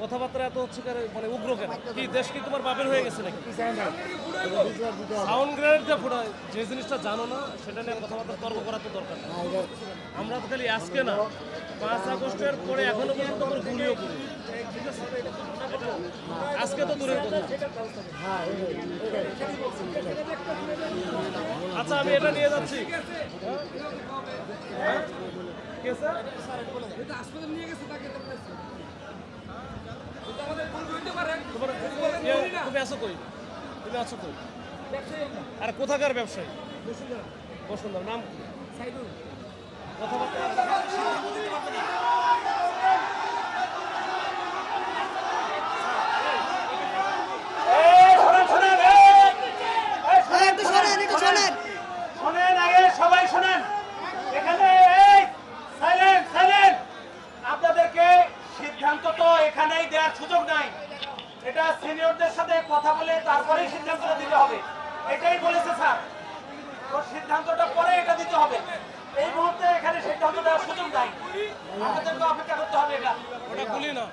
কথাবার্তা এত হচ্ছে মানে উগ্র কেন? কি দেশ কি তোমার বাপের হয়ে গেছে নাকি? সাউন্ড গ্রেনেড দিয়ে ফোটায় যে জিনিসটা জানো না, সেটা নিয়ে কথাবার্তা তর্ক করা তো দরকার আমরা তো খালি আজকে না, পাঁচ আগস্টের পরে এখনও পর্যন্ত কোনো গুলিও করি আজকে তো দূরের কথা। আচ্ছা আমি এটা নিয়ে যাচ্ছি। হ্যাঁ? হ্যাঁ? কে স্যার? তোমার ইয়ে, তুমি আছো কই? তুমি আছো কই? আর কোথাকার ব্যবসায়ী? বসুন্ধরা। নাম কি? কথাবার্তা? শোনেন শোনেন শোনেন। সবাই শোনেন। এখানে এই সাইলেন্ট সাইলেন্ট। আপনাদেরকে সিদ্ধান্ত তো এখানেই দেওয়ার সুযোগ নাই। এটা সিনিয়রদের সাথে কথা বলে তারপরেই সিদ্ধান্ত দিতে হবে। এটাই বলেছে স্যার। ওর সিদ্ধান্তটা পরে এটা দিতে হবে। এই মুহূর্তে এখানে সিদ্ধান্ত দেওয়ার সুযোগ নাই। আমাদেরকে অপেক্ষা করতে হবে এটা। ওটা বলি না।